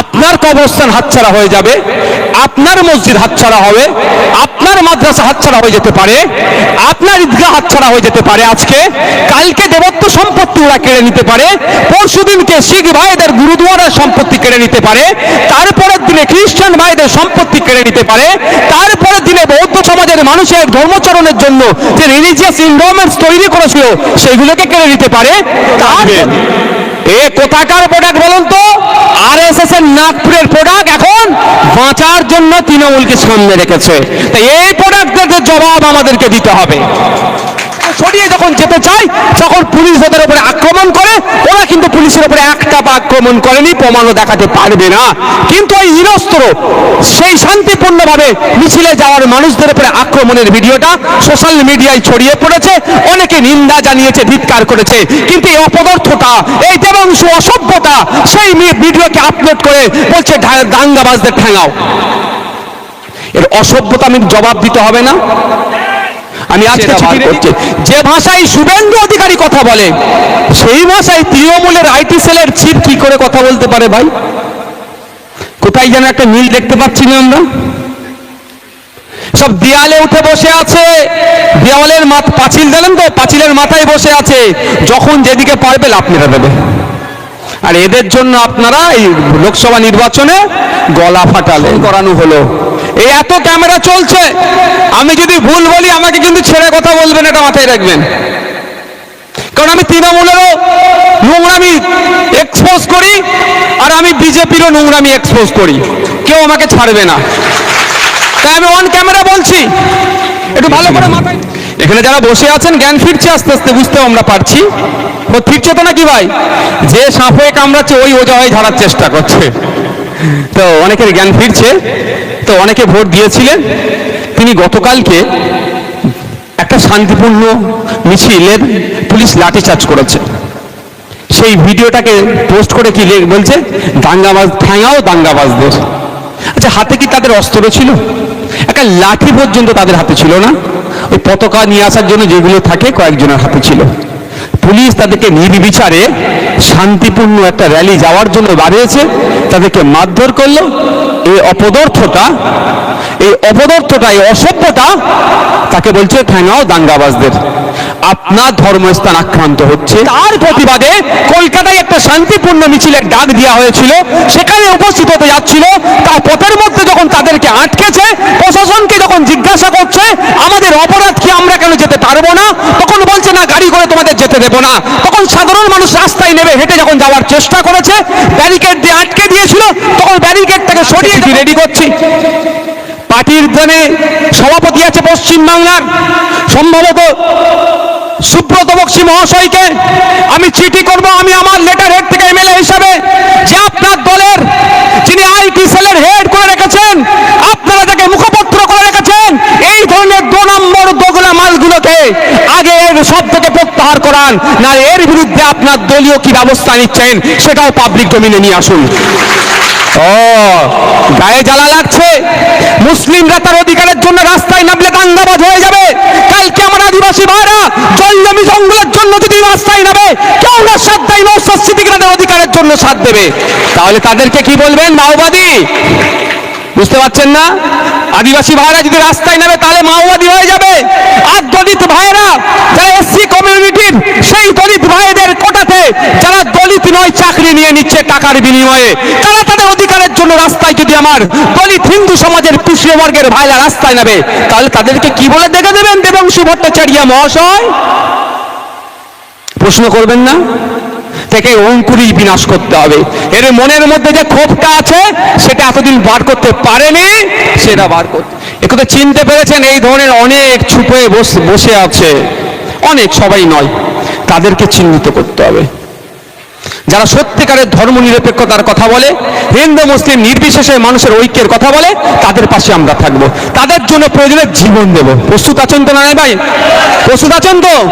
আপনার কবরস্থান হাতছাড়া হয়ে যাবে আপনার মসজিদ হাতছাড়া হবে আপনার মাদ্রাসা হাতছাড়া হয়ে যেতে পারে আপনার ঈদগাহ হাতছাড়া হয়ে যেতে পারে আজকে। কালকে দেবত্ব সম্পত্তি ওরা কেড়ে নিতে পারে পরশু দিনকে শিখ ভাইদের গুরুদুয়ারার সম্পত্তি কেড়ে নিতে পারে তারপরের দিনে খ্রিস্টান ভাইদের সম্পত্তি কেড়ে নিতে পারে তারপরের দিনে বৌদ্ধ সমাজের মানুষের ধর্মচরণের জন্য যে রিলিজিয়াস ইনভারনমেন্টস তৈরি করেছিল সেগুলোকে কেড়ে নিতে পারে। তার এ কোথাকার প্রোডাক্ট বলুন তো? আর এস এস এর নাগপুরের প্রোডাক্ট এখন বাঁচার জন্য তৃণমূলকে সামনে রেখেছে। তাই এই প্রোডাক্টদের জবাব আমাদেরকে দিতে হবে। সরিয়ে যখন যেতে চাই তখন পুলিশ ওদের উপরে আক্রমণ করে। ওরা কিন্তু পুলিশের উপরে একটা বা আক্রমণ করেনি, প্রমাণও দেখাতে পারবে না। কিন্তু ওই নিরস্ত্র সেই শান্তিপূর্ণভাবে মিছিলে যাওয়ার মানুষদের উপরে আক্রমণের ভিডিওটা সোশ্যাল মিডিয়ায় ছড়িয়ে পড়েছে। অনেকে নিন্দা জানিয়েছে ধিৎকার করেছে। কিন্তু এই অপদার্থতা এই দেবাংশু অসভ্যতা, সেই ভিডিওকে আপলোড করে বলছে দাঙ্গাবাজদের ঠেঙাও। এর অসভ্যতা আমি জবাব দিতে হবে না। আমি আজকে চিঠি করছি যে ভাষায় শুভেন্দু অধিকারী কথা বলে সেই ভাষায় তৃণমূলের আইটি সেলের চিফ কি করে কথা বলতে পারে ভাই? কোথায় যেন একটা মিল দেখতে পাচ্ছি না আমরা। সব দেয়ালে উঠে বসে আছে দেওয়ালের মাথ পাঁচিল দিলেন তো পাঁচিলের মাথায় বসে আছে। যখন যেদিকে পারবে লাভ মেরে দেবে। আর এদের জন্য আপনারা এই লোকসভা নির্বাচনে গলা ফাটালে করানো হলো। এই এত ক্যামেরা চলছে। আমি যদি ভুল বলি আমাকে কিন্তু ছেড়ে কথা বলবেন এটা মাথায় রাখবেন। কারণ আমি তৃণমূলেরও নোংরামি এক্সপোজ করি আর আমি বিজেপিরও নোংরামি এক্সপোজ করি। কেউ আমাকে ছাড়বে না। তাই আমি অন ক্যামেরা বলছি। একটু ভালো করে মাথায় এখানে যারা বসে আছেন, জ্ঞান ফিরছে আস্তে আস্তে, বুঝতেও আমরা পারছি। ফিরছে তো নাকি ভাই? যে সাপ কামড়াচ্ছে, ওই ওজা হয়ে ঝাড়ার চেষ্টা করছে। তো অনেকের জ্ঞান ফিরছে। তো অনেকে ভোট দিয়েছিলেন। তিনি গতকালকে একটা শান্তিপূর্ণ মিছিলের পুলিশ লাঠিচার্জ করেছে। সেই ভিডিওটাকে পোস্ট করে কি বলছে? দাঙ্গাবাজ, ঠ্যাঙাও দাঙ্গাবাজদের। আচ্ছা হাতে কি তাদের অস্ত্র ছিল? একটা লাঠি পর্যন্ত তাদের হাতে ছিল না? ওই পতাকা নিয়ে আসার জন্য যেগুলো থাকে কয়েকজনের হাতে ছিল। পুলিশ তাদেরকে নির্বিচারে শান্তিপূর্ণ একটা র্যালি যাওয়ার জন্য বাড়িয়েছে তাদেরকে মারধর করল। এই অপদার্থটা, এই অপদর্থটা এই অসভ্যতা তাকে বলছে, ঠ্যাঙাও দাঙ্গাবাজদের। আপনার ধর্মস্থান আক্রান্ত হচ্ছে। তার প্রতিবাদে কলকাতায় একটা শান্তিপূর্ণ মিছিলের ডাক দেওয়া হয়েছিল সেখানে উপস্থিত হতে যাচ্ছিল। তা পথের মধ্যে যখন তাদেরকে আটকেছে প্রশাসনকে যখন জিজ্ঞাসা করছে আমাদের অপরাধ কি আমরা কেন যেতে পারব না? তখন বলছে না গাড়ি করে তোমাদের যেতে দেবো না। তখন সাধারণ মানুষ রাস্তায় নেমে হেঁটে যখন যাওয়ার চেষ্টা করেছে ব্যারিকেড দিয়ে আটকে দিয়েছিল তখন ব্যারিকেডটাকে সরিয়ে দিয়ে রেডি করছি। পার্টির জনে সভাপতি আছে পশ্চিমবাংলার। সম্ভবত সুব্রত বক্সি মহাশয়কে আমি চিঠি করব, আমি আমার লেটার হেড থেকে এমএলএ হিসাবে যে আপনার দলের যিনি আইটি সেলের হেড করে রেখেছেন, আপনারা যাকে মুখপত্র করে রেখেছেন, এই ধরনের দু নম্বর দোগলা মালগুলোকে আগে এর সব থেকে প্রত্যাহার করান, না এর বিরুদ্ধে আপনার দলীয় কি ব্যবস্থা নিচ্ছেন সেটাও পাবলিক ডোমিনে নিয়ে আসুন। ও, গায়ে জ্বালা লাগছে। মুসলিমরা তার অধিকারের জন্য রাস্তায় নামলে দাঙ্গাবাজ হয়ে যাবে। কালকে আমার আদিবাসী ভাইরা জল জঙ্গলের জন্য যদি রাস্তায় নামে, কেউ না সাথ দেয় নৌসাদ সিদ্দিকীরা অধিকারের জন্য সাথ দেবে। তাহলে তাদেরকে কি বলবেন, মাওবাদী? বুঝতে পারছেন না? আদিবাসী ভাইরা যদি রাস্তায় নামে তাহলে মাওবাদী হয়ে যাবে। আর দলিত ভাইরা যারা এসসি কমিউনিটির, সেই দলিত ভাইদের কোটাতে যারা দলিত নয়, চাকরি নিয়ে নিচ্ছে টাকার বিনিময়ে, তারা তাদের অধিকারের জন্য রাস্তায় যদি আমার দলিত হিন্দু সমাজের পিছিয়ে বর্গের ভাইরা রাস্তায় নামে তাহলে তাদেরকে কি বলে দেখে দেবেন দেবাংশু ভট্টাচার্য মহাশয়? প্রশ্ন করবেন না? থেকে অঙ্কুরই বিনাশ করতে হবে। এর মনের মধ্যে যে ক্ষোভটা আছে, সেটা এতদিন বার করতে পারেনি, সেটা বার করতে একথা চিনতে পেরেছেন এই ধরনের অনেক ছুপে বসে বসে আছে। অনেক সবাই নয়, তাদেরকে চিহ্নিত করতে হবে। যারা সত্যিকারের ধর্ম নিরপেক্ষতার কথা বলে, হিন্দু, মুসলিম, নির্বিশেষে মানুষের ঐক্যের কথা বলে, তাদের পাশে আমরা থাকব। তাদের জন্য প্রয়োজনে জীবন দেব। প্রস্তুত আছেন তো না ভাই? প্রস্তুত আছেন তো?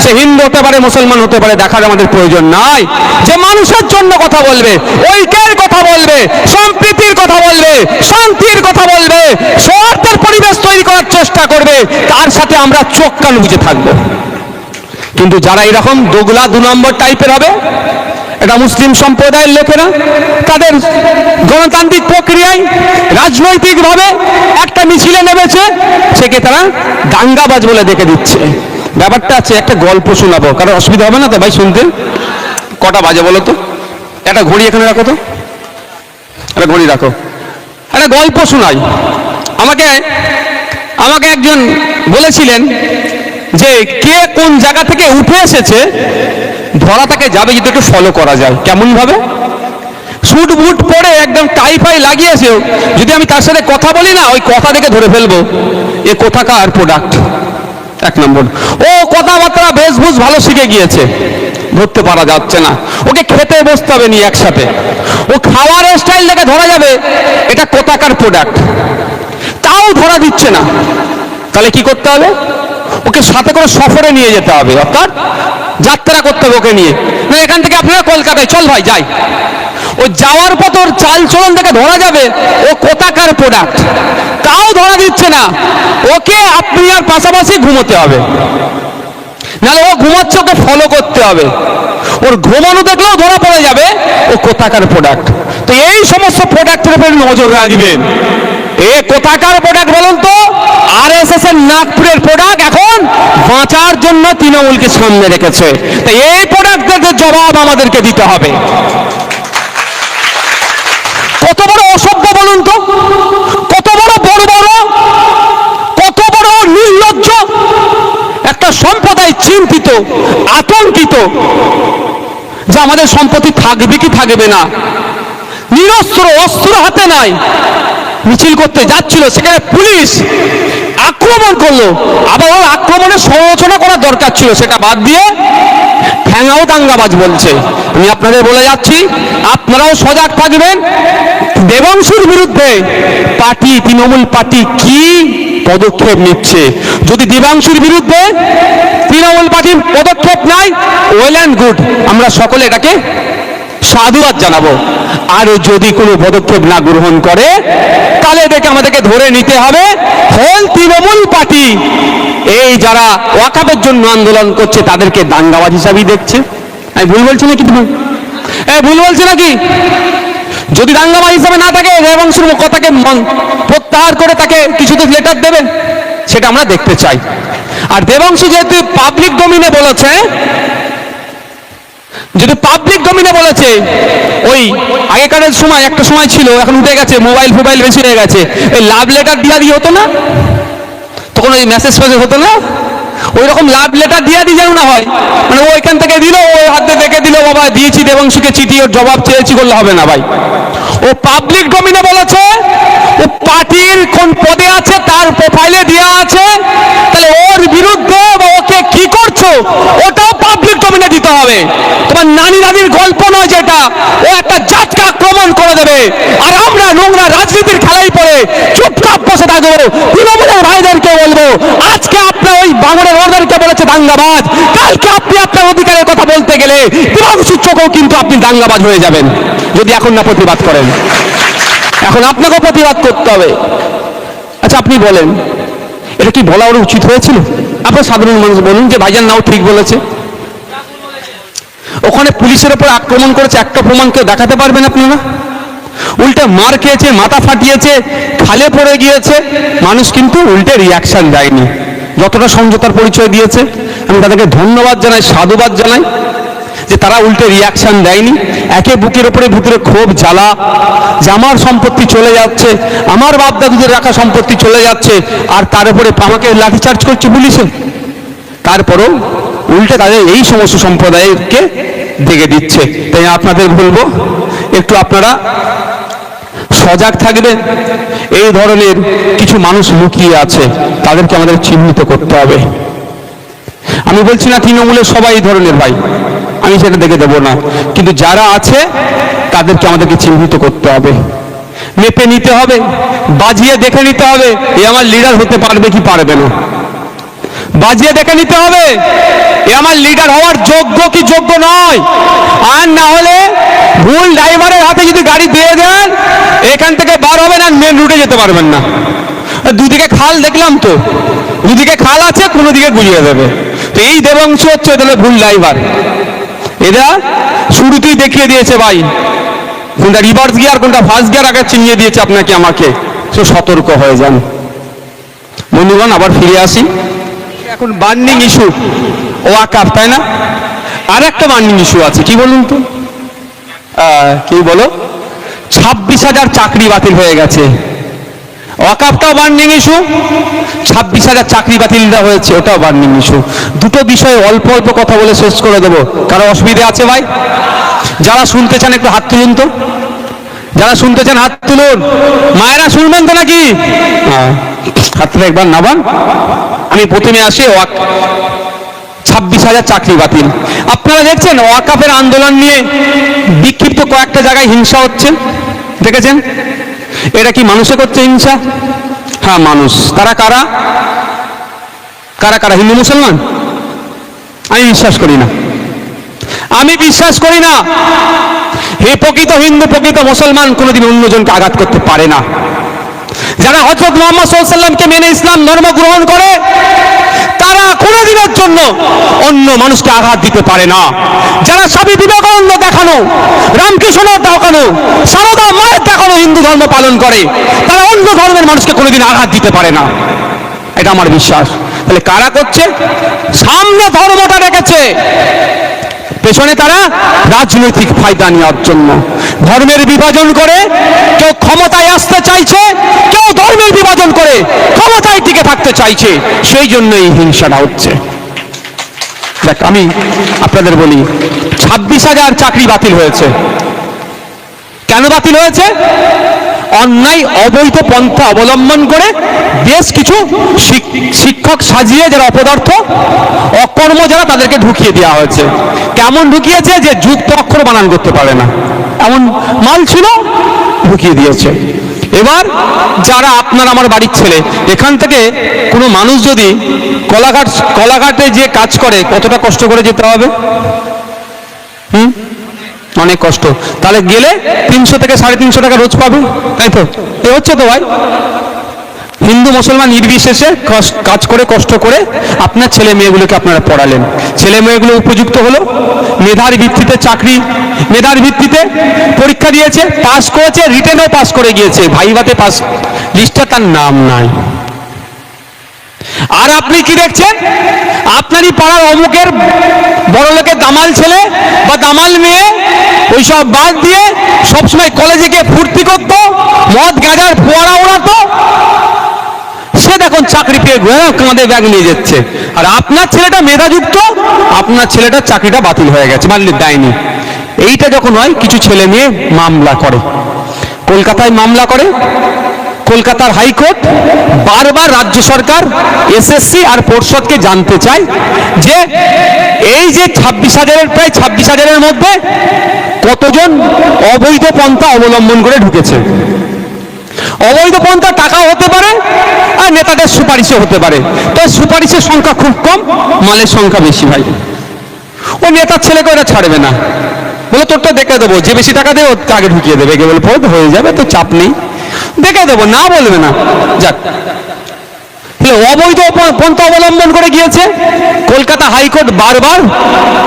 সে হিন্দু হতে পারে, মুসলমান হতে পারে, দেখার আমাদের প্রয়োজন নাই। যে মানুষের জন্য কথা বলবে, ঐক্যের কথা বলবে, সম্প্রীতির কথা বলবে, শান্তির কথা বলবে সৌহার্দ্যের পরিবেশ তৈরি করার চেষ্টা করবে, তার সাথে আমরা চোখ কান বুঝে থাকব। কিন্তু যারা এরকম দোগলা দু নম্বর টাইপের হবে, এটা মুসলিম সম্প্রদায়ের লোকেরা, তাদের গণতান্ত্রিক প্রক্রিয়ায় রাজনৈতিকভাবে একটা মিছিলে নেমেছে, সেকে তারা দাঙ্গাবাজ বলে দেখে দিচ্ছে। ব্যাপারটা আছে, একটা গল্প শোনাবো কারণ অসুবিধা হবে না তো ভাই শুনতে? কটা বাজে বলো তো? একটা ঘড়ি এখানে রাখো তো। একটা ঘড়ি রাখো। একটা গল্প শোনাই। আমাকে আমাকে একজন বলেছিলেন যে কে কোন জায়গা থেকে উঠে এসেছে, ধরা তাকে যাবে যদি একটু ফলো করা যায় কেমন ভাবে স্যুট বুট পরে একদম টাই ফাই লাগিয়েছেও, যদি আমি তার সাথে কথা বলি না, ওই কথা দেখে ধরে ফেলব। এ কোথাকার প্রোডাক্ট এক নম্বর। ও কথাবার্তা বেশভূষ ভালো শিখে গিয়েছে। ধরতে পারা যাচ্ছে না। ওকে খেতে বসতে হবে নি একসাথে। ও খাওয়ার স্টাইল দেখে ধরা যাবে, এটা কোথাকার প্রোডাক্ট তাও ধরা দিচ্ছে না। তাহলে কি করতে হবে? ওকে সাথে করে সফরে নিয়ে যেতে হবে, অর্থাৎ যাত্রা করতে হবে ওকে নিয়ে। না, এখান থেকে আপনারা কলকাতায়, চল ভাই, যাই। ও যাওয়ার পথ ওর চাল চলন থেকে ধরা যাবে, ও কোথাকার প্রোডাক্ট তাও ধরা দিচ্ছে না। ওকে আপনি আর পাশাপাশি ঘুমোতে হবে। নাহলে ও ঘুমাচ্ছে, ওকে ফলো করতে হবে। ওর ঘুমানো দেখলেও ধরা পড়ে যাবে, ও কোথাকার প্রোডাক্ট তো এই সমস্ত প্রোডাক্টের উপর নজর রাখবেন। এ কোথাকার প্রোডাক্ট বলুন তো? আর এস এস এর নাগপুরের প্রোডাক্ট এখন বাঁচার জন্য তৃণমূলকে সামনে রেখেছে। তাই এই প্রোডাক্টদের জবাব আমাদেরকে দিতে হবে। কত বড় অসভ্য বলুন তো? কত বড় বড় বড়? কত বড় নির্লজ্জ? একটা সম্প্রদায় চিন্তিত, আতঙ্কিত, যে আমাদের সম্পত্তি থাকবে কি থাকবে না। নিরস্ত্র, অস্ত্র হাতে নাই। মিছিল করতে যাচ্ছিল, সেখানে পুলিশ আক্রমণ করল। আবার ওর আক্রমণের সমালোচনা করার দরকার ছিল, সেটা বাদ দিয়ে ঠ্যাঙাও দাঙ্গাবাজ বলছে। আমি আপনাদের বলে যাচ্ছি, আপনারাও সজাগ থাকবেন। দেবাংশুর বিরুদ্ধে পার্টি, তৃণমূল পার্টি কি পদক্ষেপ নিচ্ছে? যদি দেবাংশুর বিরুদ্ধে তৃণমূল পার্টির পদক্ষেপ নাই ওয়েল অ্যান্ড গুড আমরা সকলে এটাকে সাধুবাদ জানাব। আর যদি কোনো পদক্ষেপ না গ্রহণ করে, তাহলে এদেরকে আমাদেরকে ধরে নিতে হবে। Whole Trinamool party. এই যারা ওয়াকাবের জন্য আন্দোলন করছে, তাদেরকে দাঙ্গাবাজ হিসাবেই দেখছে। আমি ভুল বলছি নাকি তুমি? এ ভুল বলছি নাকি? যদি দাঙ্গাবাজ হিসাবে না থাকে রেবংশের কথাকে প্রত্যাহার করে তাকে কিছু তো লেটার দেবে সেটা আমরা দেখতে চাই। আর দেবাংশু যেহেতু পাবলিক ডোমিনে বলেছে যদি পাবলিক ডোমিনে বলেছে, ওই আগেকার সময়, একটা সময় ছিল, এখন উঠে গেছে মোবাইল ফোবাইল বেশি হয়ে গেছে লাভ লেটার দিয়া দিয়ে হতো না? তখন ওই মেসেজ ফেসেজ হতো না? ওই রকম লাভ লেটার দিয়া দিয়ে যেন না হয়। মানে ও এখান থেকে দিল ওই হাতে দেখে দিল, বাবা, দিয়েছি দেবংশুকে চিঠি, ওর জবাব চেয়েছি করলে হবে না ভাই। ও পাবলিক ডোমিনে বলেছে, ও পার্টির কোন পদে আছে, তার প্রোফাইলে দেওয়া আছে, তাহলে ওর বিরুদ্ধে ওকে কি করছ, ওটাও পাবলিক ডোমিনে দিতে হবে। তোমার নানি নানির গল্প নয় যেটা, ও একটা জাতকে আক্রমণ করে দেবে। আর আমরা নোংরা রাজনীতির খেলাই পড়ে চুপচাপ বসে থাকব। তৃণমূলের ভাইদেরকে বলব, আজকে আপনার ওই বাঙনের ওদেরকে বলেছে দাঙ্গাবাজ। কালকে আপনি আপনার অধিকারের কথা বলতে গেলে দেবাংশুর চোখেও কিন্তু আপনি দাঙ্গাবাজ হয়ে যাবেন, যদি এখন না প্রতিবাদ করেন। এখন আপনাকেও প্রতিবাদ করতে হবে। আচ্ছা আপনি বলেন, এটা কি বলা ওর উচিত হয়েছিল? আপনার সাধারণ মানুষ বলুন যে ভাইজান নাও ঠিক বলেছে। ওখানে পুলিশের উপর আক্রমণ করেছে, একটা প্রমাণ কেউ দেখাতে পারবেন আপনারা? উল্টে মার খেয়েছে, মাথা ফাটিয়েছে, খালে পড়ে গিয়েছে। মানুষ কিন্তু উল্টে রিয়াকশন দেয়নি। যতটা সমঝোতার পরিচয় দিয়েছে, আমি তাদেরকে ধন্যবাদ জানাই, সাধুবাদ জানাই যে তারা উল্টে রিয়াকশন দেয়নি। একে বুকের উপরে ভিতরে ক্ষোভ, জ্বালা, যে আমার সম্পত্তি চলে যাচ্ছে, আমার বাপ দাদুদের রাখা সম্পত্তি চলে যাচ্ছে, আর তার উপরে আমাকে লাঠিচার্জ করছে পুলিশে। তারপরও উল্টে তাদের এই সমস্ত সম্প্রদায়কে দেখে দিচ্ছে। তাই আপনাদের বলব, একটু আপনারা সজাগ থাকবেন। এই ধরনের কিছু মানুষ লুকিয়ে আছে, তাদেরকে আমাদের চিহ্নিত করতে হবে। আমি বলছি না তৃণমূলের সবাই এই ধরনের ভাই, আমি সেটা দেখে দেবো না। কিন্তু যারা আছে, তাদেরকে আমাদেরকে চিহ্নিত করতে হবে। মেপে নিতে হবে, বাজিয়ে দেখে নিতে হবে, এ আমার লিডার হতে পারবে কি পারবে না। বাজিয়ে দেখে নিতে হবে। এ আমার লিডার হওয়ার যোগ্য কি যোগ্য নয়। আর না হলে ভুল ড্রাইভারের হাতে যদি গাড়ি দিয়ে দেন, এখান থেকে বার হবেন আর মেন রুটে যেতে পারবেন না। দুদিকে খাল দেখলাম তো। দুদিকে খাল আছে কোনো দিকে গুলিয়ে দেবে। তো এই দেবংশ হচ্ছে তাহলে ভুল ড্রাইভার এরা শুরুতেই দেখিয়ে দিয়েছে, ভাই, কোনটা রিভার্স গিয়ার কোনটা ফার্স্ট গিয়ার আগে চিনিয়ে দিয়েছে আপনাকে আমাকে। সে সতর্ক হয়ে যান। বন্ধুগণ, আবার ফিরে আসি। এখন বার্নিং ইস্যু ওয়াকাপ তাই না? আর একটা বার্নিং ইস্যু আছে কি বলুন তো? কি বলো? ছাব্বিশ হাজার চাকরি বাতিল হয়ে গেছে। ওয়াকাপটাও বার্নিং ইস্যু ছাব্বিশ হাজার চাকরি বাতিলটা হয়েছে ওটাও বার্নিং ইস্যু দুটো বিষয়ে অল্প অল্প কথা বলে শেষ করে দেবো। কারও অসুবিধা আছে ভাই? যারা শুনতে চান একটু হাত তুলুন তো। যারা শুনতে চান হাত তুলুন। মায়েরা শুনবেন তো নাকি? হ্যাঁ, হাতটা একবার নাবান আমি প্রথমে আসি ওয়াক ছাব্বিশ হাজার চাকরি বাতিল। আপনারা দেখছেন ওয়াকাফের আন্দোলন নিয়ে বিক্ষিপ্ত কয়েকটা জায়গায় হিংসা হচ্ছে। দেখেছেন? এটা কি মানুষে করছে হিংসা? হ্যাঁ মানুষ। তারা কারা? কারা কারা? হিন্দু, মুসলমান? আমি বিশ্বাস করি না। আমি বিশ্বাস করি না। হে প্রকৃত হিন্দু, প্রকৃত মুসলমান কোনোদিন অন্যজনকে আঘাত করতে পারে না। যারা হজরত মোহাম্মদ সাল্লামকে মেনে ইসলাম ধর্ম গ্রহণ করে, তারা কোনোদিনের জন্য অন্য মানুষকে আঘাত দিতে পারে না। যারা স্বামী বিবেকানন্দ দেখানো, রামকৃষ্ণের দেখানো, সারদা মায়ের দেখানো হিন্দু ধর্ম পালন করে, তারা অন্য ধর্মের মানুষকে কোনোদিন আঘাত দিতে পারে না। এটা আমার বিশ্বাস। তাহলে কারা করছে? সামনে ধর্মটা রেখেছে। পেছনে তারা রাজনৈতিক ফায়দা নেওয়ার জন্য। ধর্মের বিভাজন করে কেউ ক্ষমতায় আসতে চাইছে, কেউ ধর্মের বিভাজন করে ক্ষমতায় টিকে থাকতে চাইছে, সেই জন্য এই হিংসাটা হচ্ছে। দেখ, আমি আপনাদের বলি, ছাব্বিশ হাজার চাকরি বাতিল হয়েছে। কেন বাতিল হয়েছে? অন্যায় অবৈধ পন্থা অবলম্বন করে বেশ কিছু শিক- শিক্ষক সাজিয়ে যারা অপদার্থ, অকর্ম যারা তাদেরকে ঢুকিয়ে দেওয়া হয়েছে। কেমন ঢুকিয়েছে যে যুক্ত অক্ষর বানান করতে পারে না। এমন মাল ছিল, ঢুকিয়ে দিয়েছে। এবার যারা আপনার আমার বাড়ির ছেলে, এখান থেকে কোনো মানুষ যদি কলাঘাট কলাঘাটে যে কাজ করে, কতটা কষ্ট করে যেতে হবে? হুম? অনেক কষ্ট। তাহলে গেলে তিনশো থেকে সাড়ে তিনশো টাকা রোজ পাবে, তাই তো? এ হচ্ছে তো ভাই। হিন্দু, মুসলমান নির্বিশেষে কাজ করে, কষ্ট করে আপনার ছেলে মেয়েগুলোকে আপনারা পড়ালেন। ছেলে মেয়েগুলো উপযুক্ত হলো, মেধার ভিত্তিতে চাকরি, মেধার ভিত্তিতে পরীক্ষা দিয়েছে, পাস করেছে, রিটেনও পাস করে গিয়েছে। ভাইভাতে পাস, লিস্টে তার নাম নাই। আর আপনি কি দেখছেন? আপনারই পাড়ার অমুকের বড় দামাল ছেলে বা দামাল মেয়ে ওইসব বাদ দিয়ে সবসময় কলেজে গিয়ে ফুর্তি করতো, মদ গাঁজার ফোয়ারা ওড়াতো সে দেখুন চাকরি পেয়ে কাঁধে ব্যাগ নিয়ে যাচ্ছে। আর আপনার ছেলেটা মেধাযুক্ত, আপনার ছেলেটার চাকরিটা বাতিল হয়ে গেছে মানলে দেয়নি। এইটা যখন হয়, কিছু ছেলে মেয়ে মামলা করে। কলকাতায় মামলা করে কলকাতার হাইকোর্ট বারবার রাজ্য সরকার, এসএসসি আর পর্ষদকে জানতে চায় যে এই যে ছাব্বিশ হাজারের, প্রায় ছাব্বিশ হাজারের মধ্যে কতজন অবৈধ পন্থা অবলম্বন করে ঢুকেছে? অবৈধ পন্থা টাকা হতে পারে আর নেতাদের সুপারিশও হতে পারে। তো সুপারিশের সংখ্যা খুব কম, মালের সংখ্যা বেশি ভাই। ও নেতার ছেলেকে ওরা ছাড়বে না। বলে তোর তো দেখে দেবো, যে বেশি টাকা দেবে ওর আগে ঢুকিয়ে দেবে। কেবল পদ হয়ে যাবে, তো চাপ নেই। দেখে দেবো, না বলবে না। যাক। অবৈধ পন্থা অবলম্বন করে গিয়েছে। কলকাতা হাইকোর্ট বারবার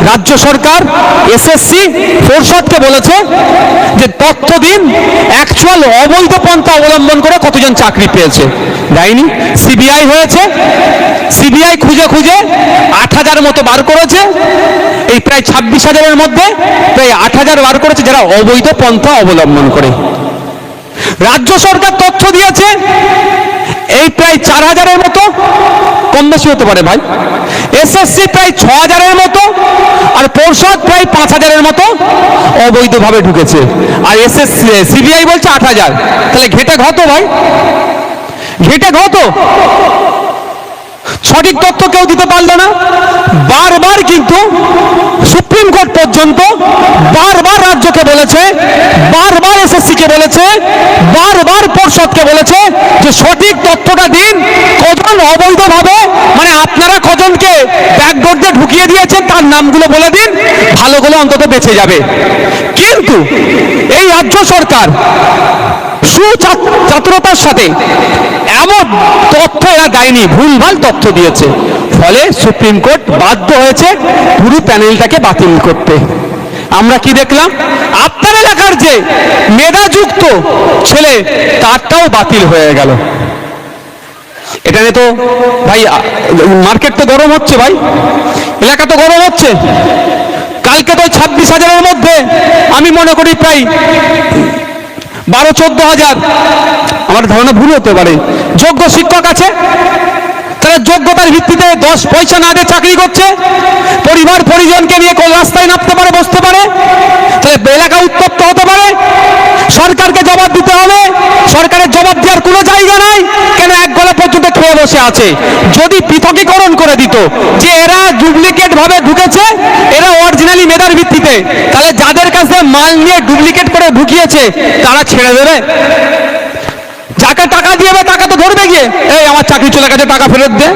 রাজ্য সরকার এসএসসি পরিষদকে বলেছে যে তথ্য দিন অ্যাকচুয়াল অবৈধ পন্থা অবলম্বন করে কতজন চাকরি পেয়েছে। দেয়নি। সিবিআই হয়েছে। সিবিআই খুঁজে খুঁজে আট হাজার মতো বার করেছে। এই প্রায় ছাব্বিশ হাজারের মধ্যে প্রায় আট হাজার বার করেছে যারা অবৈধ পন্থা অবলম্বন করে। রাজ্য সরকার তথ্য দিয়েছে, এই প্রায় চার হাজারের মতো, কম বেশি হতে পারে ভাই। এসএসসি প্রায় ছ হাজারের মতো, আর পর্ষদ প্রায় পাঁচ হাজারের মতো অবৈধভাবে ঢুকেছে। আর এসএসসি সিবিআই বলছে আট হাজার। তাহলে ঘেটে ঘত ভাই। ঘেটে ঘত সঠিক তথ্য কেউ দিতে পারল না। বারবার কিন্তু সুপ্রিম কোর্ট পর্যন্ত বারবার রাজ্যকে বলেছে বারবার এসএসসি কে বলেছে বারবার পর্ষদকে বলেছে যে সঠিক তথ্যটা দিন, কজন অবৈধভাবে মানে আপনারা কজনকে ব্যাকডোর দিয়ে ঢুকিয়ে দিয়েছেন, তার নামগুলো বলে দিন, ভালোগুলো অন্তত বেঁচে যাবে। কিন্তু এই রাজ্য সরকার সুচাতুরতার সাথে এমন তথ্য এরা দেয়নি, ভুলভাল তথ্য দিয়েছে। ফলে সুপ্রিম কোর্ট বাধ্য হয়েছে পুরো প্যানেলটাকে বাতিল করতে। আমরা কি দেখলাম? আপনার এলাকার যে মেধাযুক্ত ছেলে, তারটাও বাতিল হয়ে গেল। এটা তো ভাই মার্কেট তো গরম হচ্ছে ভাই। এলাকা তো গরম হচ্ছে। কালকে তো ছাব্বিশ হাজারের মধ্যে আমি মনে করি প্রায় বারো, চোদ্দ হাজার। আমার ধারণা ভুল হতে পারে। যোগ্য শিক্ষক আছে? তারা যোগ্যতার ভিত্তিতে দশ পয়সা না দিয়ে চাকরি করছে। পরিবার, পরিজনকে নিয়ে কোন রাস্তায় নামতে পারে, বসতে পারে। তাহলে এলাকা উত্তপ্ত হতে পারে। সরকারকে জবাব দিতে হবে। সরকারের জবাব দেওয়ার কোনো জায়গা নাই। কেন এক গলা পর্যন্ত খেয়ে বসে আছে? যদি পৃথকীকরণ করে দিত, যে এরা ডুপ্লিকেট ভাবে ঢুকেছে, এরা অরিজিনালি মেধার ভিত্তিতে, তাহলে যাদের কাছে মাল নিয়ে ডুপ্লিকেট করে ঢুকিয়েছে, তারা ছেড়ে দেবে? যাকে টাকা দিয়ে টাকা তো ধরবে গিয়ে। এই, আমার চাকরি চলে গেছে, টাকা ফেরত দে।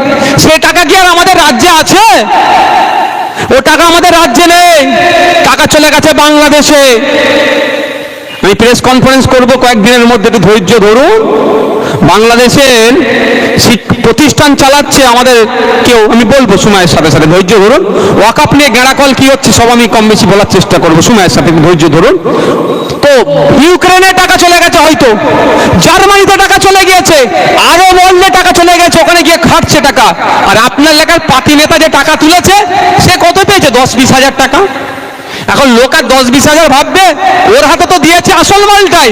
সে টাকা কি আর আমাদের রাজ্যে আছে? ও টাকা আমাদের রাজ্যে নেই। টাকা চলে গেছে বাংলাদেশে। আমি প্রেস কনফারেন্স করব কয়েকদিনের মধ্যে, একটু ধৈর্য ধরুন। বাংলাদেশের প্রতিষ্ঠান চালাচ্ছে আমাদের কেউ, আমি বলব সময়ের সাথে সাথে, ধৈর্য ধরুন। ওয়াকাপ নিয়ে গেঁড়াকল কি হচ্ছে, সব আমি কম বেশি বলার চেষ্টা করব সময়ের সাথে ধৈর্য ধরুন। তো, ইউক্রেনে টাকা চলে গেছে হয়তো, জার্মানিতে টাকা চলে গিয়েছে, আরও বললে টাকা চলে গেছে, ওখানে গিয়ে খাটছে টাকা। আর আপনার এলাকার পার্টি নেতা যে টাকা তুলেছে, সে কত পেয়েছে? দশ বিশ হাজার টাকা। এখন লোক আর দশ বিশ হাজার ভাববে, ওর হাতে তো দিয়েছে আসল মালটাই।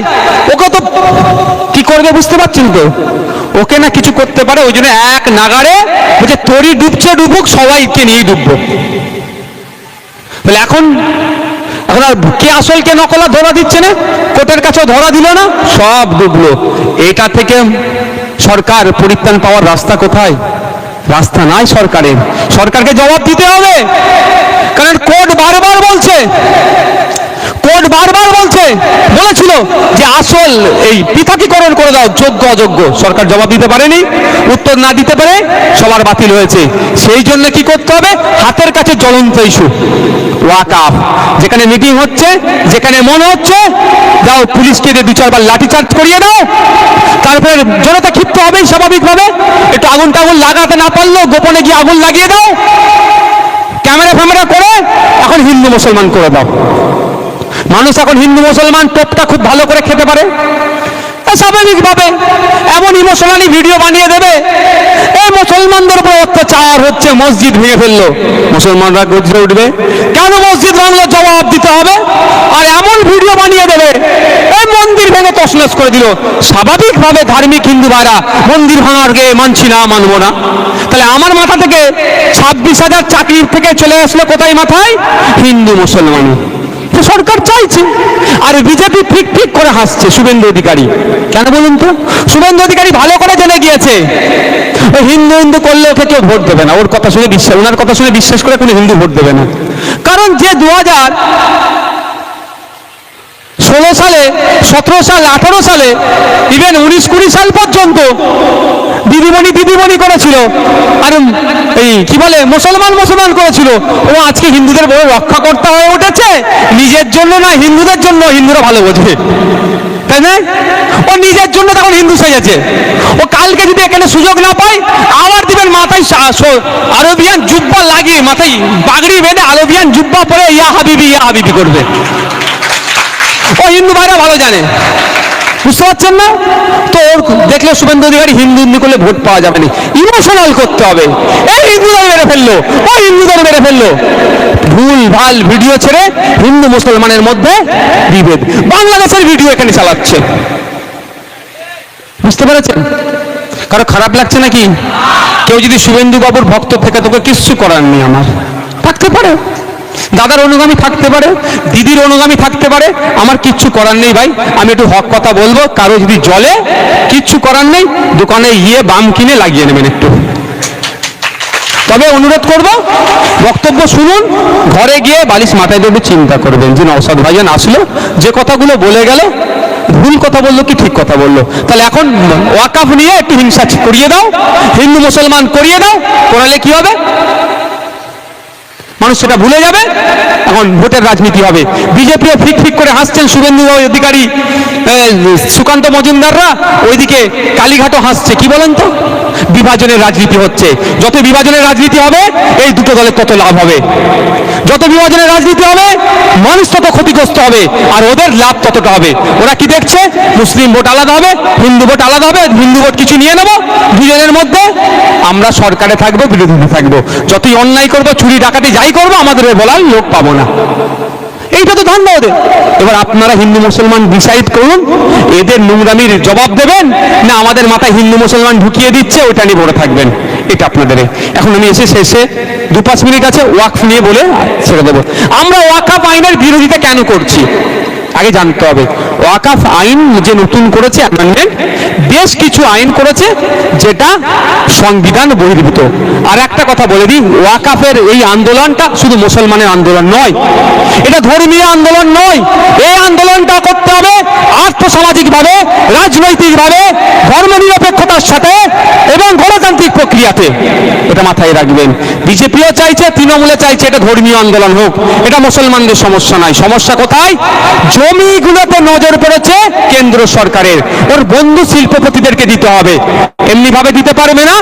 ওকে তো কি করবে বুঝতে পারছেন তো? ওকে না কিছু করতে পারে, ওই জন্য এক নাগারে বলছে, তোরই ডুবছে ডুবুক, সবাইকে নিয়ে ডুববো। তাহলে এখন এখন আর কে আসল, কে নকলা ধরা দিচ্ছে না? কোর্টের কাছেও ধরা দিল না, সব ডুবলো। এটা থেকে সরকার পরিত্রাণ পাওয়ার রাস্তা কোথায়? রাস্তা নাই সরকারের। সরকারকে জবাব দিতে হবে। কারণ কোর্ট বারবার বলছে, কোর্ট বারবার বলছে, বলেছিল যে আসল এই পৃথকীকরণ করে দাও, যোগ্য, অযোগ্য। সরকার জবাব দিতে পারেনি, উত্তর না দিতে পারে সবার বাতিল হয়েছে। সেই জন্য কি করতে হবে? হাতের কাছে জ্বলন্ত ইস্যু। ওয়াকাফ যেখানে মিটিং হচ্ছে, যেখানে মনে হচ্ছে, যাও পুলিশকে দিয়ে দু চারবার লাঠি চার্জ করিয়ে দাও। তারপরে জনতা ক্ষিপ্ত হবেই স্বাভাবিকভাবে। একটু আগুন টাগুন লাগাতে না পারলেও গোপনে গিয়ে আগুন লাগিয়ে দাও। ক্যামেরা ফ্যামেরা করে এখন হিন্দু মুসলমান করে দাও। মানুষ এখন হিন্দু, মুসলমান টোপটা খুব ভালো করে খেতে পারে। স্বাভাবিকভাবে এমন ইমোশনালি ভিডিও বানিয়ে দেবে। এই মুসলমানদের উপর অত্যাচার হচ্ছে, মসজিদ ভেঙে ফেলল। মুসলমানরা গর্জে উঠবে, কেন মসজিদ ভাঙলো জবাব দিতে হবে। আর এমন ভিডিও বানিয়ে দেবে এই মন্দির ভেঙে তসনস করে দিল। স্বাভাবিকভাবে ধার্মিক হিন্দু ভাইরা মন্দির ভাঙার গে মানছি না, মানবো না। তাহলে আমার মাথা থেকে ছাব্বিশ হাজার চাকরির থেকে চলে আসলো কোথায় মাথায়? হিন্দু, মুসলমানই। তো সরকার চাইছে, আর বিজেপি ঠিক ঠিক করে হাসছে শুভেন্দু অধিকারী। কেন বলুন তো? শুভেন্দু অধিকারী ভালো করে জেনে গিয়েছে। ও হিন্দু হিন্দু করলে ওকে কেউ ভোট দেবে না। ওর কথা শুনে বিশ্বাস, ওনার কথা শুনে বিশ্বাস করে কোনো হিন্দু ভোট দেবে না। কারণ যে দু হাজার ষোলো সালে, সতেরো সাল, আঠারো সালে ইভেন উনিশ কুড়ি সাল পর্যন্ত দিদিমণি দিদিমণি করেছিল। আর এই কি বলে, মুসলমান মুসলমান করেছিল। ও আজকে হিন্দুদের বড় রক্ষাকর্তা হয়ে উঠেছে। নিজের জন্য না, হিন্দুদের জন্য, হিন্দুরা ভালো বোঝে। তাই না ও নিজের জন্য তখন হিন্দু সেজেছে। ও কালকে যদি এখানে সুযোগ না পায়, আবার দিবেন মাথায় আরবিয়ান জুব্বা লাগিয়ে, মাথায় বাগড়ি বেঁধে আরবিয়ান জুব্বা পরে ইয়া হাবিবি ইয়া হাবিবি করবে। হিন্দু, ভাইরা ভালো জানে। বুঝতে পারছেন না? তো ওর দেখলে শুভেন্দু অধিকারী হিন্দু হিন্দু করলে ভোট পাওয়া যাবে না। ইমোশনাল করতে হবে। এই হিন্দুদের মেরে ফেলল। ও হিন্দুদের মেরে ফেলল। ভুল, ভালো ভিডিও ছেড়ে হিন্দু মুসলমানের মধ্যে বিভেদ। বাংলাদেশের ভিডিও এখানে চালাচ্ছে। বুঝতে পেরেছেন? কারও খারাপ লাগছে নাকি? কেউ যদি শুভেন্দু বাবুর ভক্ত থেকে, তোকে কিচ্ছু করার নেই আমার। থাকতে পারে। দাদার অনুগামী থাকতে পারে, দিদির অনুগামী থাকতে পারে, আমার কিচ্ছু করার নেই ভাই, আমি একটু হক কথা বলব, কারও যদি জলে, কিচ্ছু করার নেই, দোকানে গিয়ে বাম কিনে লাগিয়ে নেবেন একটু। তবে অনুরোধ করব, বক্তব্য শুনুন, ঘরে গিয়ে বালিশ মাথায় দেবে চিন্তা করবেন যে নওসাদ ভাইজান আসলো, যে কথাগুলো বলে গেল, ভুল কথা বলল কি ঠিক কথা বলল? তাহলে এখন ওয়াকাফ নিয়ে একটু হিংসা করিয়ে দাও, হিন্দু মুসলমান করিয়ে দাও, করালে কি হবে? মানুষ সেটা ভুলে যাবে, এখন ভোটের রাজনীতি হবে। বিজেপিও ফিক ফিক করে হাসছেন শুভেন্দু অধিকারী সুকান্ত মজুমদাররা, ওইদিকে কালীঘাটও হাসছে, কি বলেন তো? বিভাজনের রাজনীতি হচ্ছে। যত বিভাজনের রাজনীতি হবে, এই দুটো দলের তত লাভ হবে। যত বিভাজনের রাজনীতি হবে, মানুষ তত ক্ষতিগ্রস্ত হবে, আর ওদের লাভ ততটা হবে। ওরা কি দেখছে? মুসলিম ভোট আলাদা হবে, হিন্দু ভোট আলাদা হবে, হিন্দু ভোট কিছু নিয়ে নেব, দুজনের মধ্যে আমরা সরকারে থাকব বিরোধীতে থাকব। যতই অন্যায় করব, চুরি ডাকাতি যাই করব, আমাদের বলার লোক পাবো না। এইটা তো ধান্দা ওদের। এবার আপনারা হিন্দু মুসলমান ডিসাইড করুন, এদের নোংরামির জবাব দেবেন, না আমাদের মাথায় হিন্দু মুসলমান ঢুকিয়ে দিচ্ছে ওইটা নিয়ে বড় থাকবেন। এটা আপনাদের এখন আমি এসে শেষে দু পাঁচ মিনিট আছে ওয়াকফ নিয়ে বলে ছেড়ে দেবো। আমরা ওয়াকফ আইনের বিরোধিতা কেন করছি? আগে জানতে হবে। ওয়াকাফ আইন যে নতুন করেছে অ্যামেন্ডমেন্ট বেশ কিছু আইন করেছে, যেটা সংবিধান বহির্ভূত। আর একটা কথা বলে দিই, ওয়াকাফের এই আন্দোলনটা শুধু মুসলমানের আন্দোলন নয়, এটা ধর্মীয় আন্দোলন নয়, এই আন্দোলনটা করতে হবে আর্থসামাজিকভাবে, রাজনৈতিকভাবে, ধর্মনিরপেক্ষতার সাথে এবং গণতান্ত্রিক প্রক্রিয়াতে। এটা মাথায় রাখবেন। বিজেপিও চাইছে তৃণমূলে চাইছে, এটা ধর্মীয় আন্দোলন হোক। এটা মুসলমানদের সমস্যা নয়। সমস্যা কোথায়? জমিগুলোতে নজর পড়েছে কেন্দ্র সরকারের। ওর বন্ধু শিল্পপতিদেরকে দিতে হবে। এমনি ভাবে দিতে পারবে না,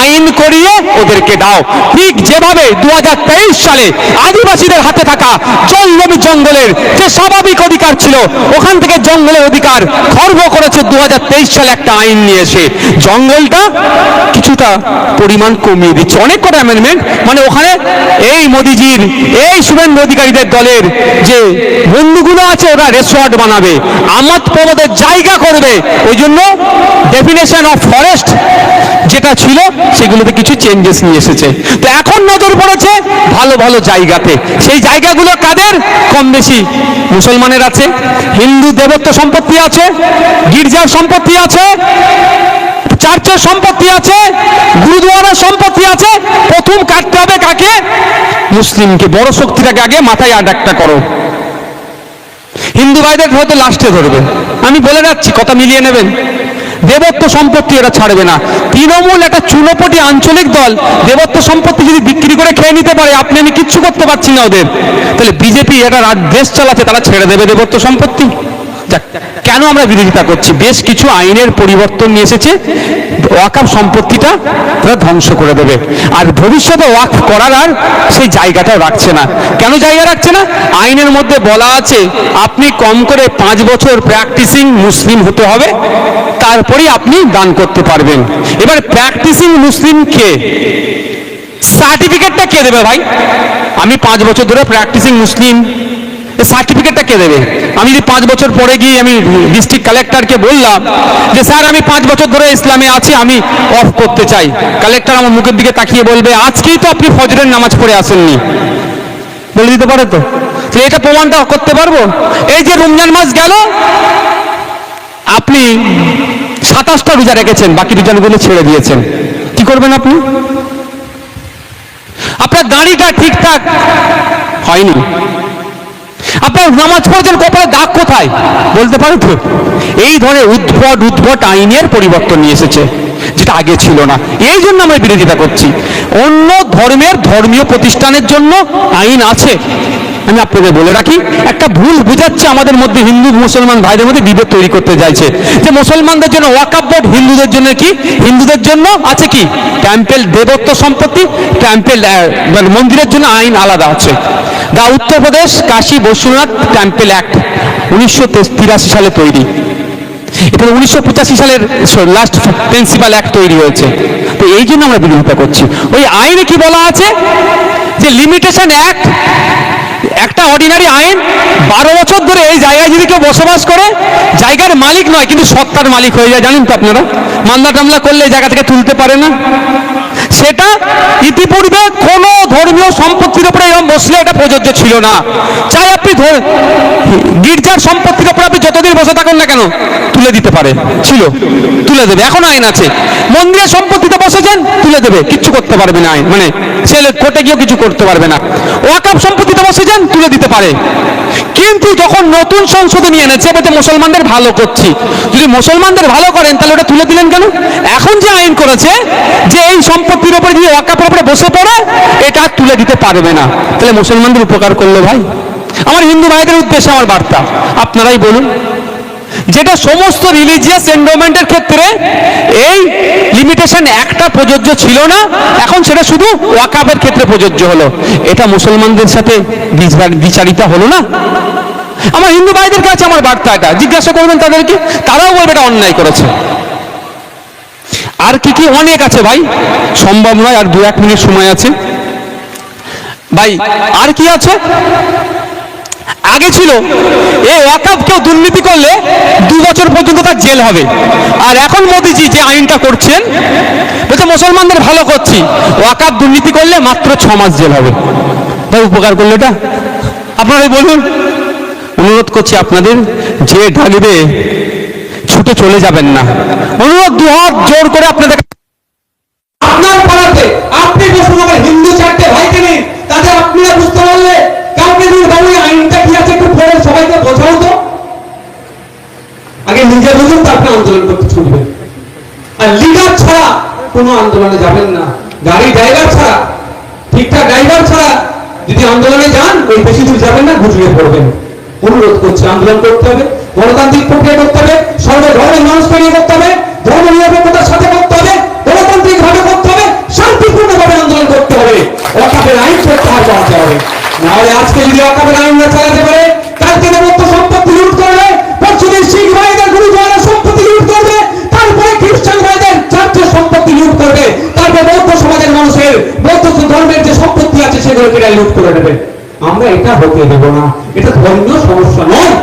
আইন করিয়ে ওদেরকে দাও। ঠিক যেভাবে দু হাজার তেইশ সালে আদিবাসীদের হাতে থাকা জঙ্গমি জঙ্গলের যে স্বাভাবিক অধিকার ছিল, ওখান থেকে জঙ্গলের অধিকার খর্ব করেছে দু হাজার তেইশ সালে একটা আইন নিয়ে এসে। জঙ্গলটা কিছুটা পরিমাণ কমিয়ে দিচ্ছে। অনেক কটা অ্যামেন্ডমেন্ট মানে ওখানে এই মোদিজির, এই শুভেন্দু অধিকারীদের দলের যে বন্ধুগুলো আছে, ওরা রেসর্ট বানাবে, আমাদ পর্বতের জায়গা করবে। ওই জন্য ডেফিনেশন অফ ফরেস্ট যেটা ছিল, সেগুলোতে কিছু চেঞ্জেস নিয়ে এসেছে। তো এখন নজর পড়েছে ভালো ভালো জায়গাতে। সেই জায়গাগুলো কাদের? কম বেশি মুসলমানের আছে, হিন্দু দেবত্ব সম্পত্তি আছে, গির্জার সম্পত্তি আছে, চার্চের সম্পত্তি আছে, গুরুদুয়ারার সম্পত্তি আছে, প্রথম কাটতে হবে কাকে? মুসলিমকে। বড় শক্তিটাকে আগে মাথায় আডাকটা করো। হিন্দু ভাইদের হয়তো লাস্টে ধরবে। আমি বলে যাচ্ছি, কথা মিলিয়ে নেবেন। দেবত্ব সম্পত্তি এরা ছাড়বে না। তৃণমূল একটা চুনোপটি আঞ্চলিক দল, দেবত্ব সম্পত্তি যদি বিক্রি করে খেয়ে নিতে পারে, আপনি আমি কিচ্ছু করতে পারছি না ওদের। তাহলে বিজেপি রাজ- দেশ চালাতে, তারা ছেড়ে দেবে দেবত্ব সম্পত্তি। কেন আমরা বিরোধিতা করছি? বেশ কিছু আইনের পরিবর্তন নিয়ে এসেছে। ওয়াকাফ সম্পত্তিটা তারা ধ্বংস করে দেবে। আর ভবিষ্যতে ওয়াকফ করার আর সেই জায়গাটাও রাখছে না। কেন জায়গা রাখছে না? আইনের মধ্যে বলা আছে, আপনি কম করে পাঁচ বছর প্র্যাকটিসিং মুসলিম হতে হবে, তারপরেই আপনি দান করতে পারবেন। এবার প্র্যাকটিসিং মুসলিম কে? সার্টিফিকেটটা কে দেবে ভাই? আমি পাঁচ বছর ধরে প্র্যাকটিসিং মুসলিম। সার্টিফিকেটটা কে দেবে? আমি যদি পাঁচ বছর পরে গিয়ে আমি ডিস্ট্রিক্ট কালেক্টরকে বললাম যে, স্যার, আমি পাঁচ বছর ধরে ইসলামে আছি, আমি অফ করতে চাই। কালেক্টর আমার মুখের দিকে তাকিয়ে বলবে, আজকেই তো আপনি ফজরের নামাজ পড়ে আসেননি। বলে দিতে পারে তো? এটা প্রমাণটা করতে পারব? এই যে রমজান মাস গেল, আপনি সাতাশটা রোজা রেখেছেন, বাকি রোজাগুলো ছেড়ে দিয়েছেন। কি করবেন আপনি? আপনার দাড়িটা ঠিকঠাক হয়নি। আপনার নামাজ পড়ছেন কপালে দাগ কোথায়? বলতে পারেন তো। এই ধরনের উদ্ভট উদ্ভট আইনের পরিবর্তন নিয়ে এসেছে, যেটা আগে ছিল না। এই জন্য আমরা বিরোধিতা করছি। অন্য ধর্মের ধর্মীয় প্রতিষ্ঠানের জন্য আইন আছে। আমি আপনাদের বলে রাখি, একটা ভুল বুঝাচ্ছে আমাদের মধ্যে হিন্দু মুসলমান ভাইদের মধ্যে বিভেদ তৈরি করতে চাইছে। যে মুসলমানদের জন্য ওয়াকাব বোর্ড, হিন্দুদের জন্য কি? হিন্দুদের জন্য আছে কি? টেম্পেল দেবত্ব সম্পত্তি টেম্পেল মানে মন্দিরের জন্য আইন আলাদা আছে। The Uttar Pradesh Kashi Vishwanath temple act উনিশশো তিরাশি সালে তৈরি। এটা উনিশশো পঁচাশি সালের লাস্ট প্রিন্সিপাল অ্যাক্ট তৈরি হয়েছে। তো এই জন্য আমরা বিরোধিতা করছি। ওই আইনে কি বলা আছে? যে লিমিটেশন অ্যাক্ট একটা অর্ডিনারি আইন, বারো বছর ধরে এই জায়গায় যদি কেউ বসবাস করে, জায়গার মালিক নয়, কিন্তু সত্তার মালিক হয়ে যায়, জানেন তো আপনারা? মামলা টামলা করলে এই জায়গা থেকে তুলতে পারে না। সেটা ইতিপূর্বে কোন ধর্মীয় সম্পত্তির উপরে এরকম বসলে এটা প্রযোজ্য ছিল না। চাই আপনি গির্জার সম্পত্তির উপরে আপনি যতদিন বসে থাকুন না কেন, তুলে দিতে পারে। ছিল, তুলে দেবে। এখন আইন আছে। মন্দিরের সম্পত্তিতে বসেছেন, তুলে দেবে। কিচ্ছু করতে পারবে না আইন মানে ছেলে কোর্টে গিয়েও কিছু করতে পারবে না। ওয়াকাপ সম্পত্তিতে বসেছেন যান তুলে দিতে পারে। কিন্তু যখন নতুন সংসদে নিয়ে এনেছে বলতে মুসলমানদের ভালো করছি, যদি মুসলমানদের ভালো করেন, তাহলে ওটা তুলে দিলেন কেন? এখন যে আইন করেছে, যে এই সম্পত্তির উপরে যদি ওয়াকাপের উপরে বসে পড়ে, এটা আর তুলে দিতে পারবে না। তাহলে মুসলমানদের উপকার করল ভাই। আমার হিন্দু ভাইদের উদ্দেশ্যে আমার বার্তা। আপনারাই বলুন। যেটা সমস্ত রিলিজিয়াস এন্ডোমেন্টের ক্ষেত্রে এই লিমিটেশন একটা প্রযোজ্য ছিল না, এখন সেটা শুধু ওয়াকাবের ক্ষেত্রে প্রযোজ্য হলো। এটা মুসলমানদের সাথে বিচার- বিচারিতা হলো না। আমার হিন্দু ভাইদের কাছে আমার বার্তা এটা। জিজ্ঞাসা করবেন তাদেরকে, তারাও বলবে এটা অন্যায় করেছে। আর কি কি অনেক আছে ভাই? সম্ভব নয়, আর দু এক মিনিট সময় আছে। ভাই, আর কি আছে? আগে ছিল। এই ওয়াকাফ কেউ দুর্নীতি করলে দু বছর পর্যন্ত তার জেল হবে। আর এখন মোদিজি যে আইনটা করছেন, বলছে মুসলমানদের ভালো করছি। ওয়াকাফ দুর্নীতি করলে মাত্র ছ মাস জেল হবে। ভাই উপকার করল এটা? আপনারাই বলুন। অনুরোধ করছি আপনাদের, যে ঢালিবে ছুটে চলে যাবেন না। অনুরোধ দু হাত জোর করে আপনাদের আপনার আপনি হিন্দু ভাইকে নিন তাদের পড়ে সবাইকে বোঝাও তো। আগে নিজে বুঝুন, তারপরে আন্দোলন করতে ছুটবেন আর লিডার ছাড়া কোনো আন্দোলনে যাবেন না। গাড়ি ড্রাইভার ছাড়া, ঠিকঠাক ড্রাইভার ছাড়া যদি আন্দোলনে যান, ওই বেশি দূর যাবেন না ঘুরিয়ে পড়বেন। অনুরোধ করছি, আন্দোলন করতে হবে, গণতান্ত্রিক প্রক্রিয়া করতে হবে সর্ব ধর্মের মানুষকে নিয়ে করতে হবে ধর্ম নিরপেক্ষতার সাথে করতে হবে গণতান্ত্রিক ভাবে করতে হবে শান্তিপূর্ণ ভাবে আন্দোলন করতে হবে। অকাপের আইন প্রত্যাহার করাতে হবে। নাহলে আজকে যদি অকাপের আইন না চালাতে পারে কালকে সম্পত্তি লুট করবে পরশুদিন শিখ ভাইদের গুরুদ্বারা সম্পত্তি লুট করবে, তারপরে খ্রিস্টান ভাইদের চার্চের সম্পত্তি লুট করবে, তারপরে বৌদ্ধ সমাজের মানুষের, বৌদ্ধ ধর্মের যে সম্পত্তি আছে সেগুলোকে এরা লুট করে নেবে আমরা এটা হতে দেব না। এটা ধর্মীয় সমস্যা নয়।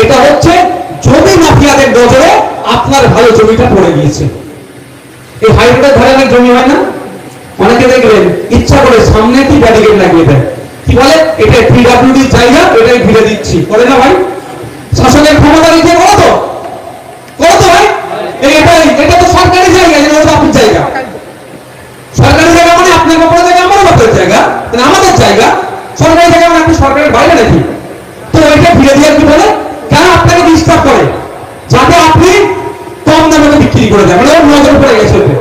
এটা হচ্ছে জমি মাফিয়াদের নজরে আপনার ভালো জমিটা পড়ে গিয়েছে। এই হাইরোডের ধারে অনেক জমি হয় না? অনেকে দেখবেন ইচ্ছা করে সামনে কি ব্যারিকেড লাগিয়ে দেয়? কি বলে? এটা পিডাব্লিউডি জায়গা এটাই ঘিরে দিচ্ছি। করে না ভাই? শাসকের ক্ষমতা রেখে করো তো। করো তো ভাই। এই এটা তো সরকারি জায়গা, এটা তো আপনার জায়গা। সরকারি জায়গা মানে আপনার বাপের জায়গা, আমার বাপের জায়গা। মানে আমাদের জায়গা। সরকারি জায়গা মানে আপনি সরকারের বাইরে নাকি? তো এটা ফিরে দিয়ে কি বলে? কেন আপনাকে ডিস্টার্ব করে? যাতে আপনি কম দামে বিক্রি করে দেন। মানে নজর পড়ে গেছে ওতে।